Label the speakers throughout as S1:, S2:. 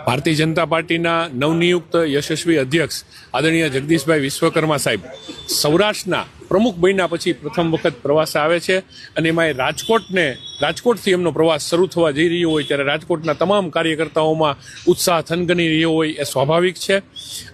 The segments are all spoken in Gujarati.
S1: ભારતીય જનતા પાર્ટીના નવનિયુક્ત યશસ્વી અધ્યક્ષ આદરણીય જગદીશભાઈ વિશ્વકર્મા સાહેબ સૌરાષ્ટ્રના પ્રમુખ બન્યા પછી પ્રથમ વખત પ્રવાસ આવે છે અને એમાં એ રાજકોટને, રાજકોટથી એમનો પ્રવાસ શરૂ થવા જઈ રહ્યો હોય ત્યારે રાજકોટના તમામ કાર્યકર્તાઓમાં ઉત્સાહ થનગની રહ્યો હોય એ સ્વાભાવિક છે.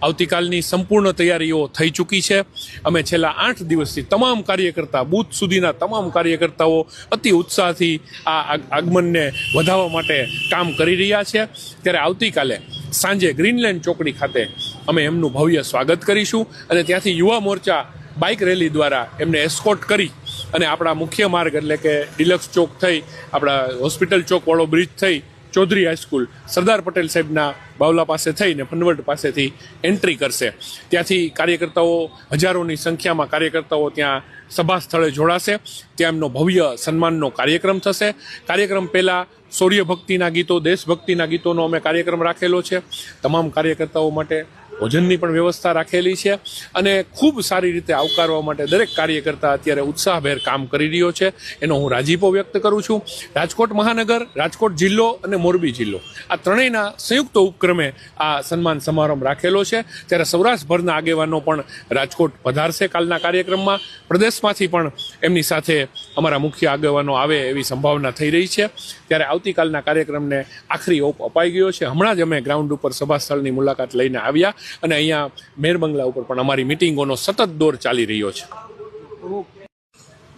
S1: આવતીકાલની સંપૂર્ણ તૈયારીઓ થઈ ચૂકી છે. અમે છેલ્લા આઠ દિવસથી તમામ કાર્યકર્તા, બૂથ સુધીના તમામ કાર્યકર્તાઓ અતિ ઉત્સાહથી આ આગમનને વધારવા માટે કામ કરી રહ્યા છે. ત્યારે આવતીકાલે સાંજે ગ્રીનલેન્ડ ચોકડી ખાતે અમે એમનું ભવ્ય સ્વાગત કરીશું અને ત્યાંથી યુવા મોરચા બાઇક રેલી દ્વારા એમને એસ્કોટ કરી અને આપણા મુખ્ય માર્ગ એટલે કે ડિલક્સ ચોક થઈ, આપણા હોસ્પિટલ ચોક વાળો બ્રિજ થઈ, ચૌધરી હાઈસ્કૂલ સરદાર પટેલ સાહેબના બાવલા પાસે થઈને ફનવટ પાસેથી એન્ટ્રી કરશે. ત્યાંથી કાર્યકર્તાઓ હજારોની સંખ્યામાં કાર્યકર્તાઓ ત્યાં સભા સ્થળે જોડાશે. ત્યાં એમનો ભવ્ય સન્માનનો કાર્યક્રમ થશે. કાર્યક્રમ પહેલાં સૂર્ય ભક્તિના ગીતો, દેશભક્તિના ગીતોનો અમે કાર્યક્રમ રાખેલો છે. તમામ કાર્યકર્તાઓ માટે ભોજનની પણ વ્યવસ્થા રાખેલી છે અને ખૂબ સારી રીતે આવકારવા માટે દરેક કાર્યકર્તા અત્યારે ઉત્સાહભેર કામ કરી રહ્યો છે. એનો હું રાજીપો વ્યક્ત કરું છું. રાજકોટ મહાનગર, રાજકોટ જિલ્લો અને મોરબી જિલ્લો. આ ત્રણેયના સંયુક્ત ઉપક્રમે આ સન્માન સમારંભ રાખેલો છે. ત્યારે સૌરાષ્ટ્રભરના આગેવાનો પણ રાજકોટ પધારશે કાલના કાર્યક્રમમાં. પ્રદેશમાંથી પણ એમની સાથે અમારા મુખ્ય આગેવાનો આવે એવી સંભાવના થઈ રહી છે. ત્યારે આવતીકાલના કાર્યક્રમને આખરી ઓપ અપાઈ ગયો છે. હમણાં જ અમે ગ્રાઉન્ડ ઉપર સભા સ્થળની મુલાકાત લઈને આવ્યા. અને અહીંયા મેર બંગલા ઉપર પણ અમારી મિટિંગોનો સતત દોર ચાલી રહ્યો છે.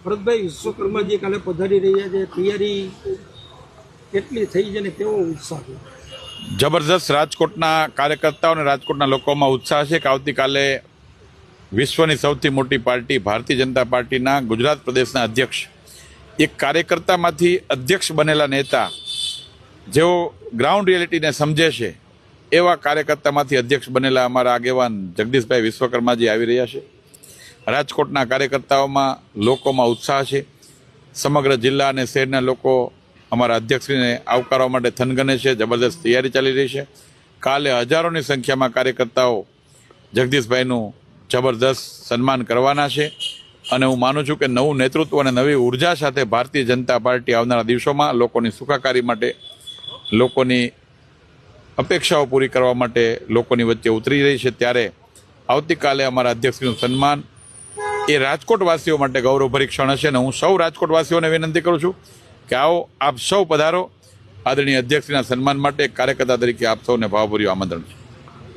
S2: ભરતભાઈ વિશ્વકર્માજી કાલે પધારી રહ્યા છે તૈયારી કેટલી થઈ છે ને કેવો ઉત્સાહ છે?
S3: જબરજસ્ત રાજકોટના કાર્યકર્તાઓ અને રાજકોટના લોકોમાં ઉત્સાહ છે કે આવતીકાલે વિશ્વની સૌથી મોટી પાર્ટી ભારતીય જનતા પાર્ટીના ગુજરાત પ્રદેશના અધ્યક્ષ એક કાર્યકર્તામાંથી અધ્યક્ષ બનેલા નેતા જેઓ ગ્રાઉન્ડ રિયાલિટીને સમજે છે એવા કાર્યકર્તામાંથી અધ્યક્ષ બનેલા અમારા આગેવાન જગદીશભાઈ વિશ્વકર્માજી આવી રહ્યા છે. રાજકોટના કાર્યકર્તાઓમાં લોકોમાં ઉત્સાહ છે. સમગ્ર જિલ્લા અને શહેરના લોકો અમારા અધ્યક્ષને આવકારવા માટે થનગને છે. જબરદસ્ત તૈયારી ચાલી રહી છે. કાલે હજારોની સંખ્યામાં કાર્યકર્તાઓ જગદીશભાઈનું જબરદસ્ત સન્માન કરવાના છે. અને હું માનું છું કે નવું નેતૃત્વ અને નવી ઊર્જા સાથે ભારતીય જનતા પાર્ટી આવનારા દિવસોમાં લોકોની સુખાકારી માટે લોકોની અપેક્ષાઓ પૂરી કરવા માટે લોકોની વચ્ચે ઉતરી રહી છે. ત્યારે આવતીકાલે અમારા અધ્યક્ષનું સન્માન એ રાજકોટવાસીઓ માટે ગૌરવભરી ક્ષણ હશે અને હું સૌ રાજકોટવાસીઓને વિનંતી કરું છું કે આવો આપ સૌ પધારો. આદરણીય અધ્યક્ષના સન્માન માટે કાર્યકર્તા તરીકે આપ સૌને ભાવભર્યું આમંત્રણ છે.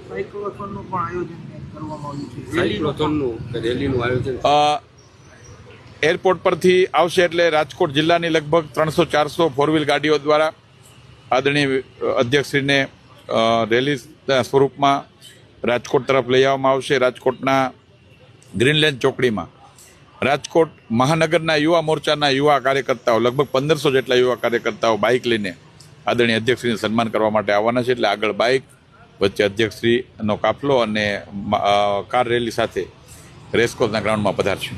S2: સાયક્લોથોનનું પણ આયોજન કરવામાં આવ્યું છે. રેલીનું પણ.
S4: સાયક્લોથોનનું કે રેલીનું આયોજન?
S3: એરપોર્ટ પરથી આવશે એટલે રાજકોટ જિલ્લાની લગભગ ત્રણસો ચારસો ફોર વ્હીલ ગાડીઓ દ્વારા આદરણીય અધ્યક્ષશ્રીને અ, રેલીના સ્વરૂપમાં રાજકોટ તરફ લઈ આવવામાં આવશે. રાજકોટના ગ્રીનલેન્ડ ચોકડીમાં. રાજકોટ મહાનગરના યુવા મોરચાના યુવા કાર્યકર્તાઓ લગભગ પંદરસો જેટલા યુવા કાર્યકર્તાઓ બાઇક લઈને આદરણીય અધ્યક્ષશ્રીને સન્માન કરવા માટે આવવાના છે. એટલે આગળ બાઇક વચ્ચે અધ્યક્ષશ્રીનો કાફલો અને કાર રેલી સાથે રેસકોર્સના ગ્રાઉન્ડમાં પધારશે.